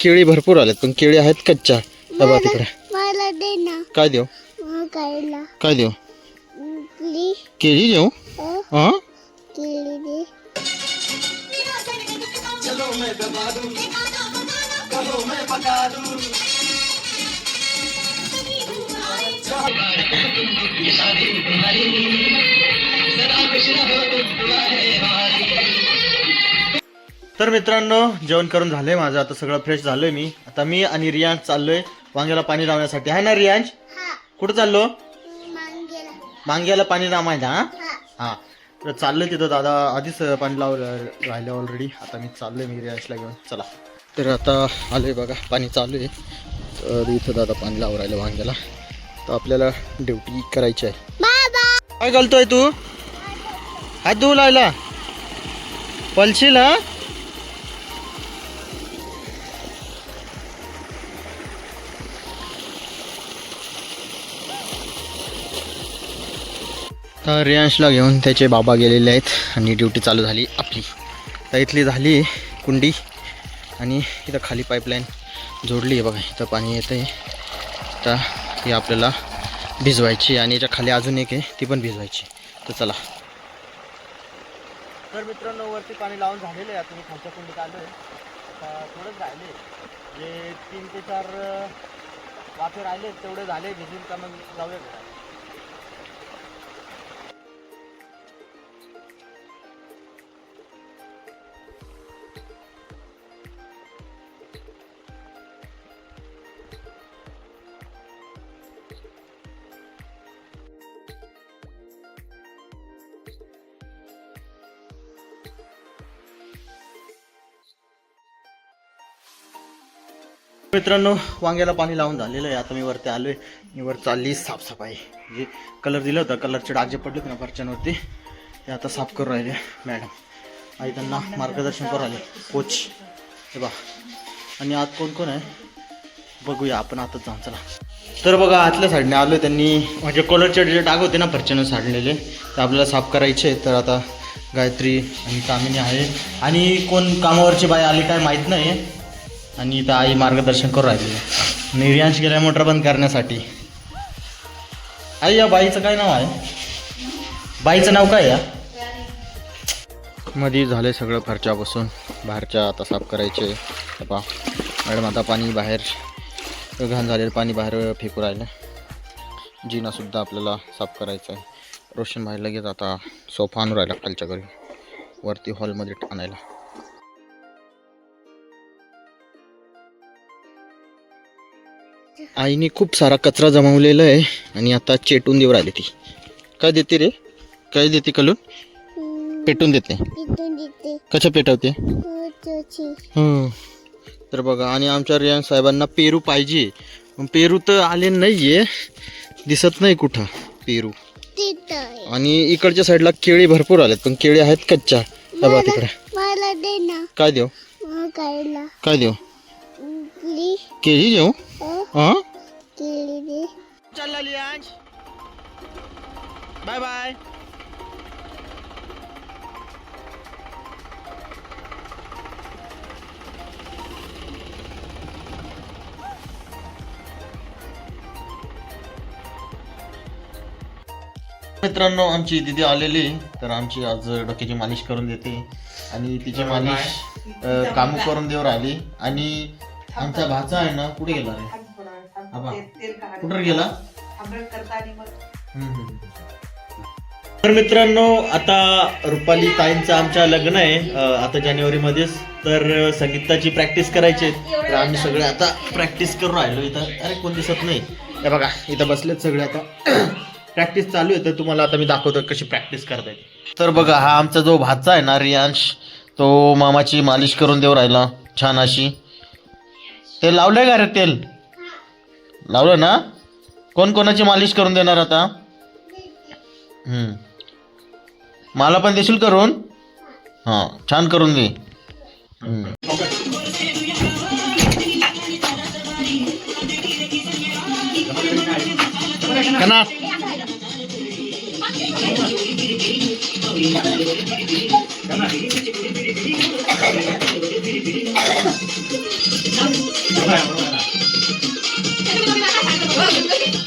केळी भरपूर आल्यात पण केळी आहेत कच्च्या. बघा तिकडे. मला दे ना. काय देऊ? खायला काय देऊ? प्लीज केळी देऊ? हा? केळी दे। तर मित्रांनो जेवण करून झालंय माझं. आता सगळं फ्रेश झालोय मी. आता मी आणि रियांश चाललोय वांग्याला पाणी लावण्यासाठी. आहे ना रियांश? हा. कुठं चाललो? मांगेला वांग्याला पाणी लावायचं हा हा. हा. तर चाललोय तिथं. दादा आधीच पाणी लाव राहिलं ऑलरेडी आता मी चाललोय मी रियांशला घेऊन. चला. तर आता आलोय बघा. पाणी चालू आहे. तर इथं दादा पाणी लावून राहिलं वांग्याला. तर आपल्याला ड्युटी करायची आहे. काय घालतोय तू? हात धुवू लायला. पलशील हा? तर रियांशला घेऊन त्याचे बाबा गेलेले आहेत आणि ड्युटी चालू झाली आपली. तर इथली झाली कुंडी आणि इथं खाली पाईपलाईन जोडली आहे बघा इथं पाणी येतं आहे तर ही आपल्याला भिजवायची आणि याच्या खाली अजून एक आहे ती पण भिजवायची. तर चला. तर मित्रांनो वरती पाणी लावून झालेलं आहे आता मी खालच्या कुंडीत आलो आहे थोडंच राहिले. जे तीन ते चार वाफे राहिले तेवढे झाले भिजून का मग जाऊया मित्रांनो वांग्याला पाणी लावून झालेलं आहे. आता मी वरती आलोय. मी वर चालली साफसफाई. जे कलर दिलं होतं कलरचे डागजे पडले होते ना फरच्यांवरती ते आता साफ करून राहिले मॅडम आई त्यांना मार्गदर्शन करून आले. कोच. हे बा आणि आत कोण कोण आहे? बघूया आपण आताच जाऊन चला. तर बघा आतल्या साईडने आलो त्यांनी. म्हणजे कलरचे जे डाग होते ना फरच्यानं साडलेले ते आपल्याला साफ करायचे आहेत. तर आता गायत्री आणि कामिनी आहे. आणि कोण कामावरची बाई आली काय माहीत नाही आणि इथं आई मार्गदर्शन करू राहिली. निर्यांश गेल्या मोटर बंद करण्यासाठी. आई या बाईचं काय नाव आहे? बाईचं नाव काय या मध्ये झाले सगळं फरच्या बसून. बाहेरच्या आता साफ करायचे. पा मॅडम आता पाणी बाहेर घाण झालेलं पाणी बाहेर फेकू राहिलं. जिनासुद्धा आपल्याला साफ करायचं आहे. रोशन भाई लगेच आता सोफा आणून राहिला खालच्या घरी. वरती हॉलमध्ये आणायला. आईने खूप सारा कचरा जमावलेला आहे आणि आता चेटून देऊ राहिली ती. काय देते रे? काय देते कलून? पेटून देते. कशा पेटवते. तर बघा आणि आमच्या रियान साहेबांना पेरू पाहिजे. पेरू तर आले नाहीये. दिसत नाही कुठं पेरू. आणि इकडच्या साईडला केळी भरपूर आल्यात पण केळी आहेत कच्च्या. बघा तिकडे. काय देऊ? काय देऊ? केळी देऊ? हा लियांश बाय बाय मित्रांनो आमची दिदी आलेली तर आमची आज डोक्याची मालिश करून देते. आणि तिची मालिश काम करून देऊ राहिली. आणि आमचा भाचा आहे ना कुठे गेला रे? आबा कुठे गेला. तर मित्रांनो आता रुपाली ताईंचं आमच्या लग्न आहे अं, आता जानेवारी मध्येच तर संगीताची प्रॅक्टिस करायची आहे. तर आम्ही सगळे आता प्रॅक्टिस करून राहिलो इथं. अरे कोण दिसत नाही. हे बघा इथं बसलेत सगळे आता. प्रॅक्टिस चालू आहे तर तुम्हाला आता मी दाखवतो कशी प्रॅक्टिस करताय तर बघा हा आमचा जो भाचा आहे ना रियांश तो मामाची मालिश करून देऊ राहिला छान अशी. तेल लावलंय का रे तेल? लावलं ना? कोण कोणाची मालिश करून देणार आता? हम्म. मला पण देशील करून? हां छान करून दे. हम्म. कना.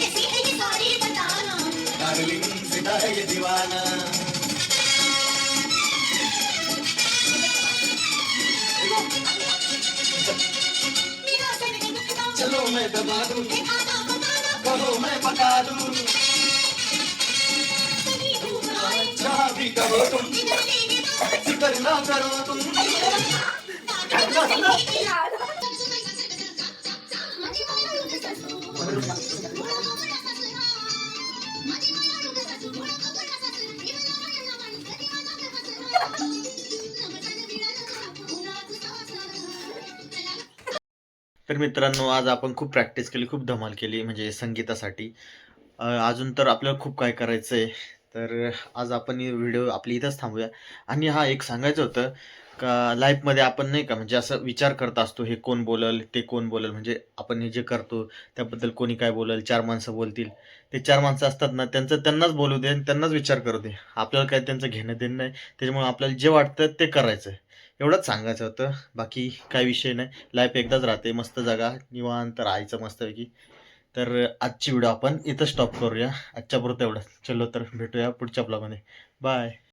कैसी चलो मैं दबा दूं कहो मैं पका दूं। जहाँ भी कहो तुम फिक्र ना करो तुम। तर मित्रांनो आज आपण खूप प्रॅक्टिस केली खूप धमाल केली म्हणजे संगीतासाठी. अजून तर आपल्याला खूप काय करायचं आहे तर आज आपण व्हिडिओ आपली इथंच थांबूया. आणि हा एक सांगायचं होतं का लाईफमध्ये आपण नाही का म्हणजे असं विचार करत असतो हे कोण बोलल ते कोण बोलल. म्हणजे आपण हे जे करतो त्याबद्दल कोणी काय बोलल चार माणसं बोलतील. ते चार माणसं असतात ना त्यांचं त्यांनाच बोलू दे आणि त्यांनाच विचार करू दे. आपल्याला काय त्यांचं घेणं देणं नाही. त्याच्यामुळे आपल्याला जे वाटतं ते करायचं एवढंच सांगायचं होतं. बाकी काय विषय नाही. लाईफ एकदाच राहते. मस्त जागा. निवांत राहायचं मस्तपैकी. तर आजची व्हिडिओ आपण इथं स्टॉप करूया. आजच्या पुरतं एवढं चलो तर भेटूया पुढच्या ब्लॉगमध्ये बाय